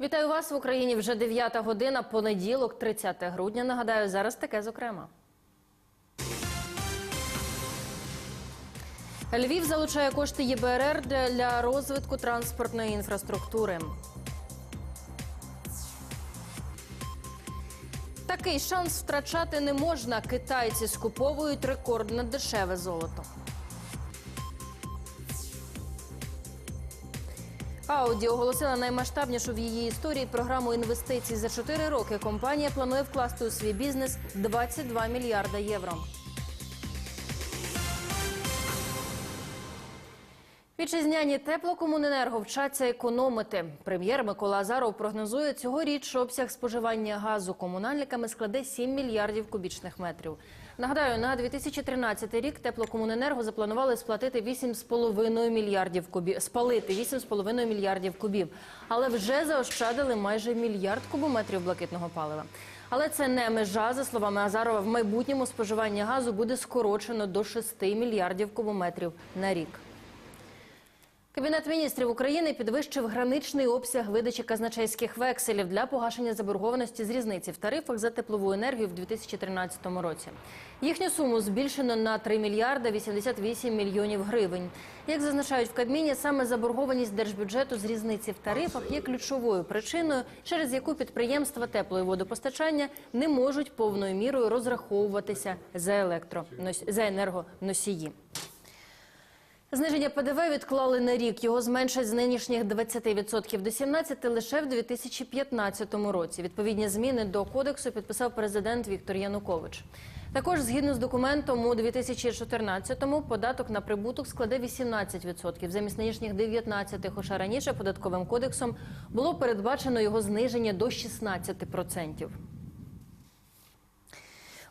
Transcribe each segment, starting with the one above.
Вітаю вас в Україні. Вже 9 година, понеділок, 30 грудня. Нагадаю, зараз таке зокрема. Львів залучає кошти ЄБРР для- розвитку транспортної інфраструктури. Такий шанс втрачати не можна. Китайці скуповують рекордно дешеве золото. Ауді оголосила наймасштабнішу в її історії програму інвестицій. За 4 роки компанія планує вкласти у свій бізнес 22 мільярда євро. Вітчизняні теплокомуненерго вчаться економити. Прем'єр Микола Азаров прогнозує цьогоріч обсяг споживання газу комунальниками складе 7 мільярдів кубічних метрів. Нагадаю, на 2013 рік теплокомуненерго запланували сплатити 8,5 мільярдів кубів, спалити 8,5 мільярдів кубів, але вже заощадили майже мільярд кубометрів блакитного палива. Але це не межа. За словами Азарова, в майбутньому споживання газу буде скорочено до 6 мільярдів кубометрів на рік. Кабінет міністрів України підвищив граничний обсяг видачі казначейських векселів для погашення заборгованості з різниці в тарифах за теплову енергію в 2013 році. Їхню суму збільшено на 3 мільярда 88 мільйонів гривень. Як зазначають в Кабміні, саме заборгованість держбюджету з різниці в тарифах є ключовою причиною, через яку підприємства тепло- і водопостачання не можуть повною мірою розраховуватися за електро за енергоносії. Зниження ПДВ відклали на рік. Його зменшать з нинішніх 20% до 17% лише в 2015 році. Відповідні зміни до кодексу підписав президент Віктор Янукович. Також, згідно з документом, у 2014-му податок на прибуток складе 18%, замість нинішніх 19%, хоча раніше податковим кодексом було передбачено його зниження до 16%.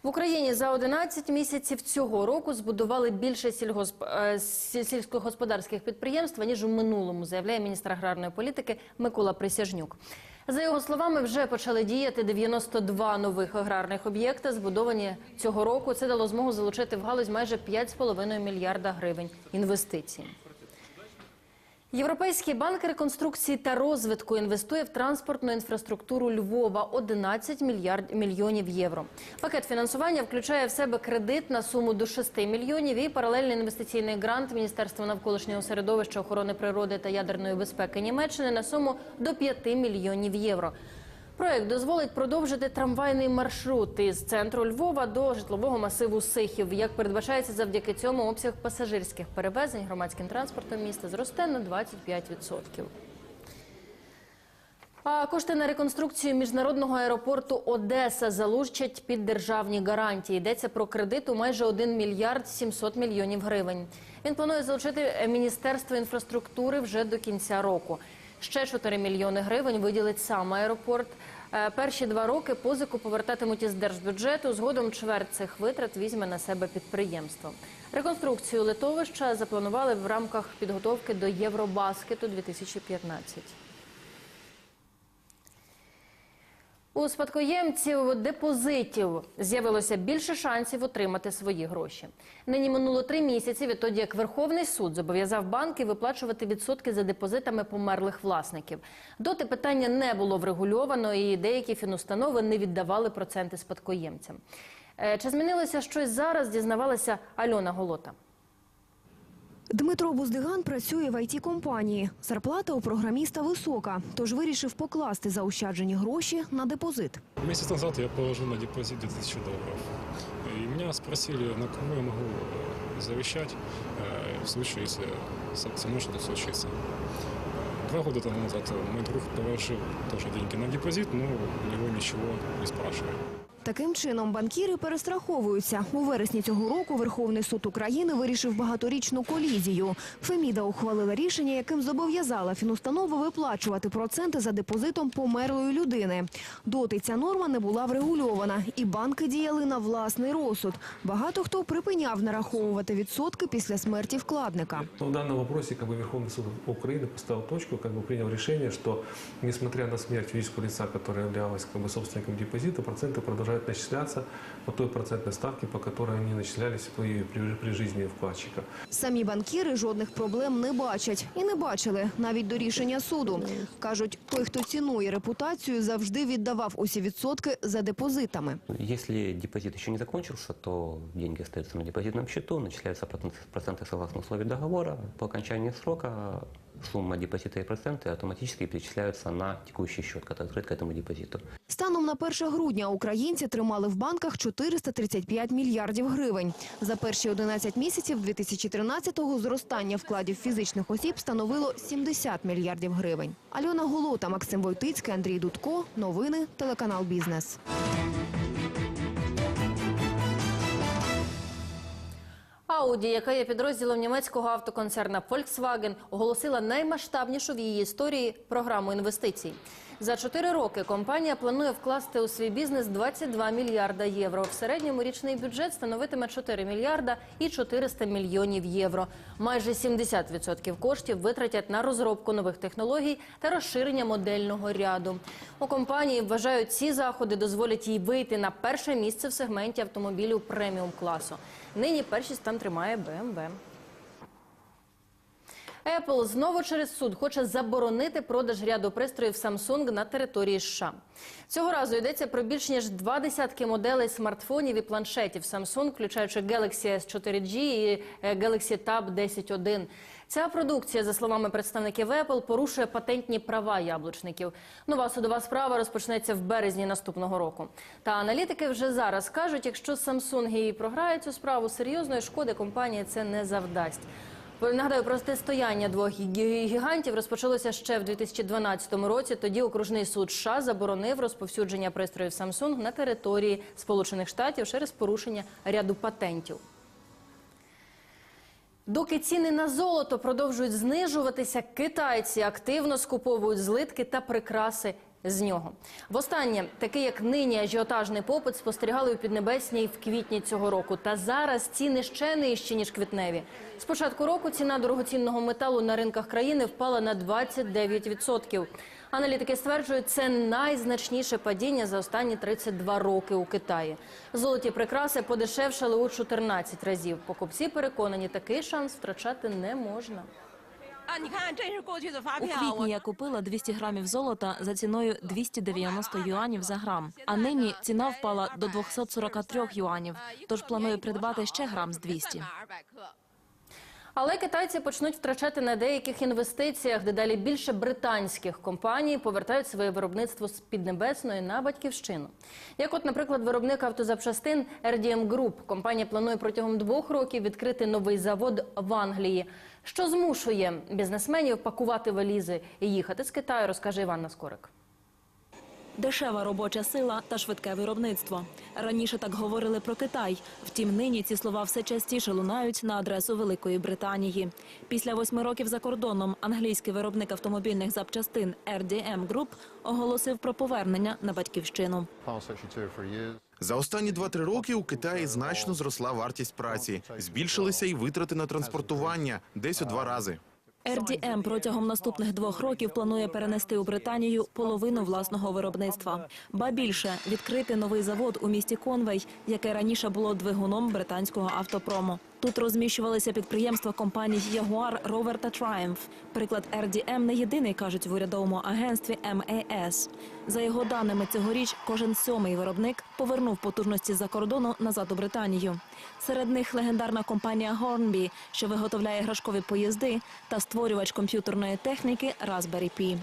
В Україні за 11 місяців цього року збудували більше сільгосп... е, сільськогосподарських підприємств, ніж у минулому, заявляє міністр аграрної політики Микола Присяжнюк. За його словами, вже почали діяти 92 нових аграрних об'єкта, збудовані цього року. Це дало змогу залучити в галузь майже 5,5 мільярда гривень інвестицій. Європейський банк реконструкції та розвитку інвестує в транспортну інфраструктуру Львова 11 мільярд мільйонів євро. Пакет фінансування включає в себе кредит на суму до 6 мільйонів і паралельний інвестиційний грант Міністерства навколишнього середовища, охорони природи та ядерної безпеки Німеччини на суму до 5 мільйонів євро. Проект дозволить продовжити трамвайний маршрут із центру Львова до житлового масиву Сихів. Як передбачається, завдяки цьому обсяг пасажирських перевезень громадським транспортом міста зросте на 25%. А кошти на реконструкцію міжнародного аеропорту Одеса залучать під державні гарантії. Йдеться про кредит у майже 1 мільярд 700 мільйонів гривень. Він планує залучити Міністерство інфраструктури вже до кінця року. Ще 4 мільйони гривень виділить сам аеропорт. Е, Перші два роки позику повертатимуть із держбюджету. Згодом чверть цих витрат візьме на себе підприємство. Реконструкцію литовища запланували в рамках підготовки до Євробаскету 2015. У спадкоємців депозитів з'явилося більше шансів отримати свої гроші. Нині минуло три місяці відтоді, як Верховний суд зобов'язав банки виплачувати відсотки за депозитами померлих власників. Доти питання не було врегульовано, і деякі фінустанови не віддавали проценти спадкоємцям. Е, Чи змінилося щось зараз? Дізнавалася Альона Голота. Дмитро Буздиган працює в IT-компанії. Зарплата у програміста висока, тож вирішив покласти заощаджені гроші на депозит. Месяц назад я положил на депозит 2000 долларов. И меня спросили, на кого я могу э, завещать э, в случае, если со со мной. Два года тому назад мой друг положил тоже деньги на депозит, но у него ничего не спрашивали. Таким чином, банкіри перестраховуються. У вересні цього року Верховний суд України вирішив багаторічну колізію. Феміда ухвалила рішення, яким зобов'язала фінустанову виплачувати проценти за депозитом померлої людини. Доти ця норма не була врегульована, і банки діяли на власний розсуд. Багато хто припиняв нараховувати відсотки після смерті вкладника. Но в данном вопросе как бы, Верховный суд Украины поставил точку, как бы принял решение, что несмотря на смерть физического лица, которое являлось как бы, собственником депозита, проценты продолжают продолжают начисляться по той процентной ставке, по которой они начислялись при, при, при жизни вкладчика. Самі банкіри жодних проблем не бачать і не бачили навіть до рішення суду. Кажуть, той, хто цінує репутацію, завжди віддавав усі відсотки за депозитами. Если депозит еще не закончился, то деньги остаются на депозитном счету, начисляются проценты, проценты согласно условий договора. По окончании срока сумма депозита и проценты автоматически перечисляются на текущий счет, который открыт к этому депозиту. Станом на 1 грудня українці тримали в банках 435 мільярдів гривень. За перші 11 місяців 2013-го зростання вкладів фізичних осіб становило 70 мільярдів гривень. Альона Голота, Максим Войтицький, Андрій Дудко. Новини, телеканал «Бізнес». Ауді, яка є підрозділом німецького автоконцерна Volkswagen, оголосила наймасштабнішу в її історії програму інвестицій. За чотири роки компанія планує вкласти у свій бізнес 22 мільярда євро. В середньому річний бюджет становитиме 4 мільярда і 400 мільйонів євро. Майже 70% коштів витратять на розробку нових технологій та розширення модельного ряду. У компанії вважають, ці заходи дозволять їй вийти на перше місце в сегменті автомобілів преміум класу. Нині першість там тримає BMW. Apple знову через суд хоче заборонити продаж ряду пристроїв Samsung на території США. Цього разу йдеться про більш ніж два десятки моделей смартфонів і планшетів Samsung, включаючи Galaxy S4G і е, Galaxy Tab 10.1. Ця продукція, за словами представників Apple, порушує патентні права яблучників. Нова судова справа розпочнеться в березні наступного року. Та аналітики вже зараз кажуть, якщо Samsung і програє цю справу, серйозної шкоди компанії це не завдасть. Нагадаю, протистояння двох гігантів розпочалося ще в 2012 році. Тоді окружний суд США заборонив розповсюдження пристроїв Samsung на території Сполучених Штатів через порушення ряду патентів. Доки ціни на золото продовжують знижуватися, китайці активно скуповують злитки та прикраси з нього. Востаннє такий, як нині ажіотажний попит, спостерігали у Піднебесній в квітні цього року. Та зараз ціни ще нижчі, ніж квітневі. З початку року ціна дорогоцінного металу на ринках країни впала на 29%. Аналітики стверджують, це найзначніше падіння за останні 32 роки у Китаї. Золоті прикраси подешевшали у 14 разів. Покупці переконані, такий шанс втрачати не можна. У квітні я купила 200 грамів золота за ціною 290 юанів за грам. А нині ціна впала до 243 юанів. Тож планую придбати ще грам з 200. Але китайці почнуть втрачати на деяких інвестиціях. Дедалі більше британських компаній повертають своє виробництво з піднебесної на батьківщину. Як, от, наприклад, виробник автозапчастин RDM Group. компанія планує протягом двох років відкрити новий завод в Англії, що змушує бізнесменів пакувати валізи і їхати з Китаю, розкаже Іван Наскорик. Дешева робоча сила та швидке виробництво. Раніше так говорили про Китай. Втім, нині ці слова все частіше лунають на адресу Великої Британії. Після восьми років за кордоном англійський виробник автомобільних запчастин RDM Group оголосив про повернення на батьківщину. За останні 2-3 роки у Китаї значно зросла вартість праці. Збільшилися і витрати на транспортування десь у два рази. RDM протягом наступних двох років планує перенести у Британію половину власного виробництва. Ба більше відкрити новий завод у місті Конвей, яке раніше було двигуном британського автопрому. Тут розміщувалися підприємства компаній Jaguar, Rover та Triumph. Приклад RDM не єдиний, кажуть в урядовому агентстві MAS. За його даними, цьогоріч кожен сьомий виробник повернув потужності з-за кордону назад у Британію. Серед них легендарна компанія Hornby, що виготовляє іграшкові поїзди, та створювач комп'ютерної техніки Raspberry Pi.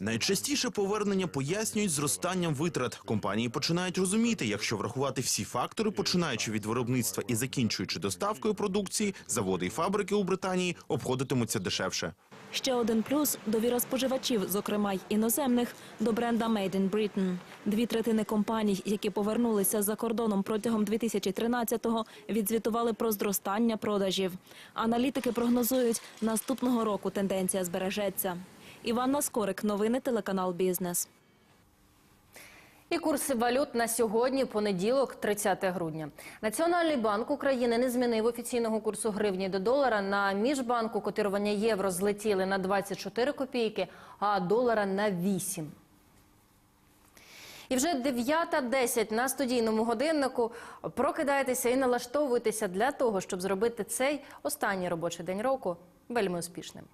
Найчастіше повернення пояснюють зростанням витрат. Компанії починають розуміти, якщо врахувати всі фактори, починаючи від виробництва і закінчуючи доставкою продукції, заводи і фабрики у Британії обходитимуться дешевше. Ще один плюс – довіра споживачів, зокрема й іноземних, до бренда Made in Britain. Дві третини компаній, які повернулися за кордоном протягом 2013-го, відзвітували про зростання продажів. Аналітики прогнозують, наступного року тенденція збережеться. Іванна Скорик, новини телеканал «Бізнес». І курси валют на сьогодні, понеділок, 30 грудня. Національний банк України не змінив офіційного курсу гривні до долара. На міжбанку котирування євро злетіли на 24 копійки, а долара на 8. І вже 9.10 на студійному годиннику. Прокидайтеся і налаштовуйтеся для того, щоб зробити цей останній робочий день року вельми успішним.